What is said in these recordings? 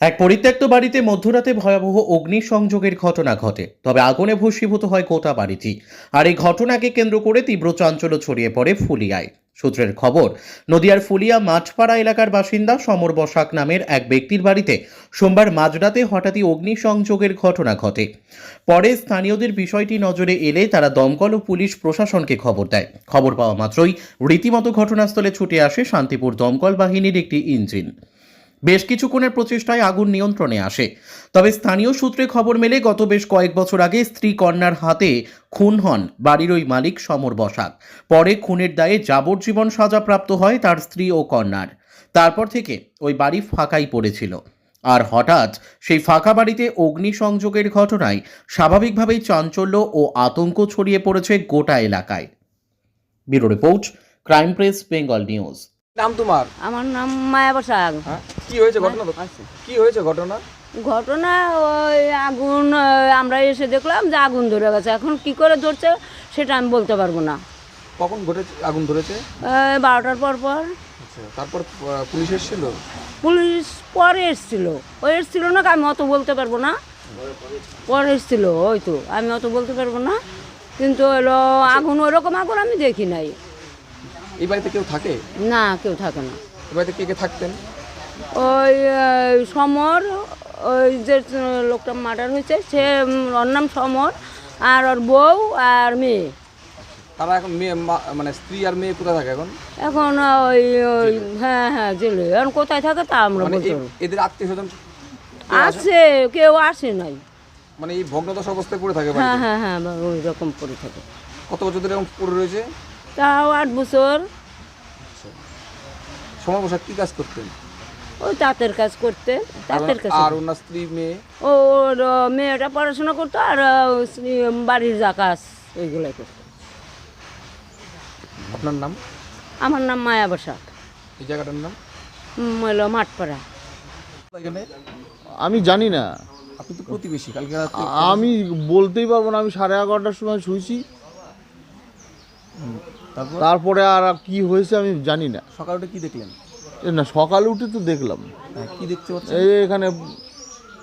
এক পরিত্যক্ত বাড়িতে মধ্যরাতে ভয়াবহ অগ্নিসংযোগের ঘটনা ঘটে, তবে আগুনে ভস্মীভূত হয় গোটা বাড়িটি। আর এই ঘটনাকে কেন্দ্র করে তীব্র চাঞ্চল্য ছড়িয়ে পড়ে ফুলিয়ায়। সূত্রের খবর, নদিয়ার ফুলিয়া মাঠপাড়া এলাকার বাসিন্দা সমর বসাক নামের এক ব্যক্তির বাড়িতে সোমবার মাঝরাতে হঠাৎই অগ্নিসংযোগের ঘটনা ঘটে। পরে স্থানীয়দের বিষয়টি নজরে এলে তারা দমকল ও পুলিশ প্রশাসনকে খবর দেয়। খবর পাওয়া মাত্রই রীতিমতো ঘটনাস্থলে ছুটে আসে শান্তিপুর দমকল বাহিনীর একটি ইঞ্জিন। বেশ কিছুক্ষণের প্রচেষ্টায় আগুন নিয়ন্ত্রণে আসে। তবে স্থানীয় সূত্রে খবর মেলে গত বেশ কয়েক বছর আগে স্ত্রী কন্যার হাতে খুন হন বাড়ির ওই মালিক সমর বসাক। পরে খুনের দায়ে যাবজ্জীবন সাজাপ্রাপ্ত হয় তার স্ত্রী ও কন্যার। তারপর থেকে ওই বাড়ি ফাঁকাই পড়েছিল। আর হঠাৎ সেই ফাঁকা বাড়িতে অগ্নিসংযোগের ঘটনায় স্বাভাবিকভাবেই চাঞ্চল্য ও আতঙ্ক ছড়িয়ে পড়েছে গোটা এলাকায়। Bureau report crime press Bengal news. নাম তোমার? আমার নাম মায়া বসাক। হ্যাঁ? কি হয়েছে ঘটনা কি হয়েছে ঘটনা? ঘটনা ওই আগুন আমরা এসে দেখলাম যে আগুন ধরে গেছে। এখন কি করে ধরছে সেটা আমি বলতে পারব না। কখন ঘটেছে আগুন ধরেছে? বারোটার পর পর। আচ্ছা তারপর পুলিশ এসেছিল? পুলিশ পরে এসছিল। ওই এসছিল না আমি অত বলতে পারব না? পরে এসছিল ওই তো আমি অত বলতে পারব না। কিন্তু হলো আগুন ওরকম আগুন আমি দেখি নাই। এই বাড়িতে কেউ থাকে? না কেউ থাকে না। এই বাড়িতে কে কে থাকতেন? ওই সমর ওই যে লোকটা মার্ডার হয়েছে সে ওর নাম সমর আর ওর বউ আর মেয়ে। তারা এখন মেয়ে মানে স্ত্রী আর মেয়ে কোথায় থাকে এখন? এখন ওই ওই হ্যাঁ হ্যাঁ জেলে। এখন কোথায় থাকে তা আমরা মানে বলতে পারব এদের আত্মীয় স্বজন আছে? কেউ আসে নাই। মানে এই ভগ্নদশ অবস্থায় পড়ে থাকে হ্যাঁ হ্যাঁ হ্যাঁ ওই রকম পড়ে থাকে। কত বছর ধরে এরকম পড়ে রয়েছে? তাও আট বছর। সময় বসা কি কাজ করতেন? ওই তাঁতের কাজ করতে তাঁতের কাজ আর ওনার স্ত্রী মেয়ে? ও ওর মেয়েটা পড়াশোনা করতো আর বাড়ির যা কাজ ওইগুলাই করতো। আপনার নাম? আমার নাম মায়া বসাক। এই জায়গাটার নাম? হলো মাঠপাড়া। এখানে? আমি জানি না। আপনি তো প্রতিবেশী কালকে আমি বলতেই পারব না আমি সাড়ে এগারোটার সময় শুয়েছি। তারপর? তারপরে আর কি হয়েছে আমি জানি না। সকালে উঠে কি দেখলেন? না সকালে উঠে তো দেখলাম। হ্যাঁ, কি দেখতে পাচ্ছেন? এই এখানে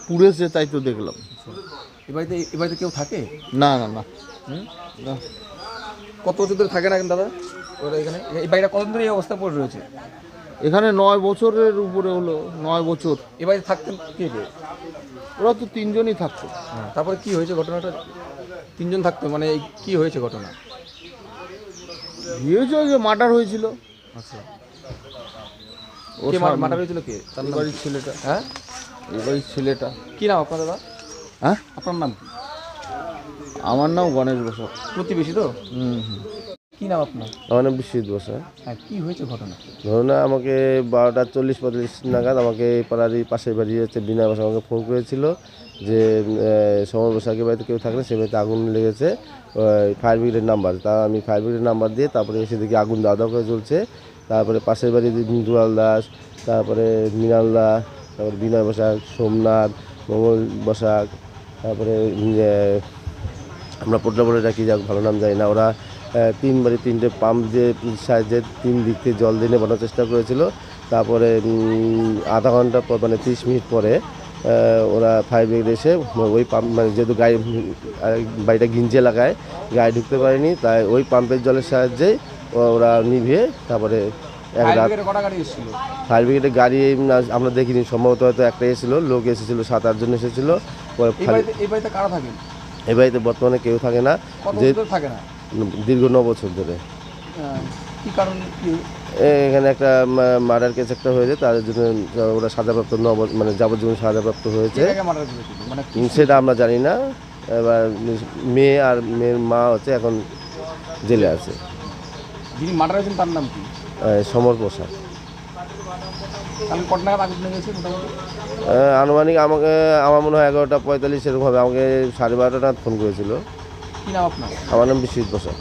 পুড়েছে তাই তো দেখলাম। এ বাড়িতে কেউ থাকে? না না না। না। কত বছর ধরে থাকে না এখন দাদা? ওরা এখানে? এই বাড়িটা কতদিন ধরে এই অবস্থা পড়ে রয়েছে? এখানে নয় বছরের উপরে হলো নয় বছর। এ বাড়িতে থাকতেন কে কে? ওরা তো তিনজনই থাকতো। হ্যাঁ, তারপরে কি হয়েছে ঘটনাটা? তিনজন থাকতো মানে কি হয়েছে ঘটনা? হয়েছে যে মার্ডার হয়েছিল। আচ্ছা। কে মার্ডার হয়েছিল কে? তার বাড়ির ছেলেটা। হ্যাঁ? এই বাড়ির ছেলেটা। কি নাম আপনার দাদা? হ্যাঁ? আপনার নাম কি? আমার নাম গণেশ বসক প্রতিবেশী তো? হুম হুম। কি নাম আপনার? আমার নাম বিশ্বজিৎ বসা। হ্যাঁ কি হয়েছে ঘটনা ধরুন আমাকে বারোটা চল্লিশ পঁয়তাল্লিশ নাগাদ আমাকে পাড়ারই পাশের বাড়ি হচ্ছে বিনা বসা আমাকে ফোন করেছিল যে সমর বসাকের বাড়িতে কেউ থাকলে সে বাড়িতে আগুন লেগেছে ফায়ার ব্রিগেডের নাম্বার তা আমি ফায়ার ব্রিগেডের নাম্বার দিয়ে তারপরে এসে দেখি আগুন দাওয়া দাওয়া করে চলছে তারপরে পাশের বাড়ি দুলাল দাস, তারপরে মৃণাল দাস তারপরে বিনয় বসাক, সোমনাথ, মঙ্গল বসাক, তারপরে আমরা পোটলা বলে ডাকি যাক, ভালো নাম জানি না। ওরা তিন তিনবারে তিনটে পাম্প দিয়ে সাহায্যে তিন দিক থেকে জল দিয়ে নেবানোর চেষ্টা করেছিল। তারপরে আধা ঘণ্টা পর মানে তিরিশ মিনিট পরে ওরা ফায়ার ব্রিগেড এসে ওই পাম্প মানে যেহেতু গায়ে বাড়িটা গিঞ্জে লাগায় গায়ে ঢুকতে পারেনি, তাই ওই পাম্পের জলের সাহায্যেই ওরা নিভিয়ে তারপরে এক ফায়ার রাত ফায়ার ব্রিগেডের গাড়ি না- আমরা দেখিনি সম্ভবত হয়তো একটা এসেছিল লোক এসেছিল সাত আটজন এসেছিল ফায়ার- বাড়িতে বর্তমানে কেউ থাকে না যে থাকে না? দীর্ঘ ন বছর ধরে। এ- এখানে একটা মার্ডার কেস একটা হয়েছে তার জন্য ওরা সাজাপ্রাপ্ত ন মানে যাবজ্জীবন সাজাপ্রাপ্ত হয়েছে। মানে সেটা আমরা জানি না। এবার মেয়ে আর মেয়ের মা হচ্ছে এখন জেলে আছে। যিনি মার্ডার হয়েছেন তার নাম কি? সমর প্রসাদ। আনুমানিক আমাকে আমার মনে হয় এগারোটা পঁয়তাল্লিশ এরকম হবে। আমাকে সাড়ে বারোটা নাগাদ ফোন করেছিল। আমার নাম বিশ্বজিৎ প্রসাদ।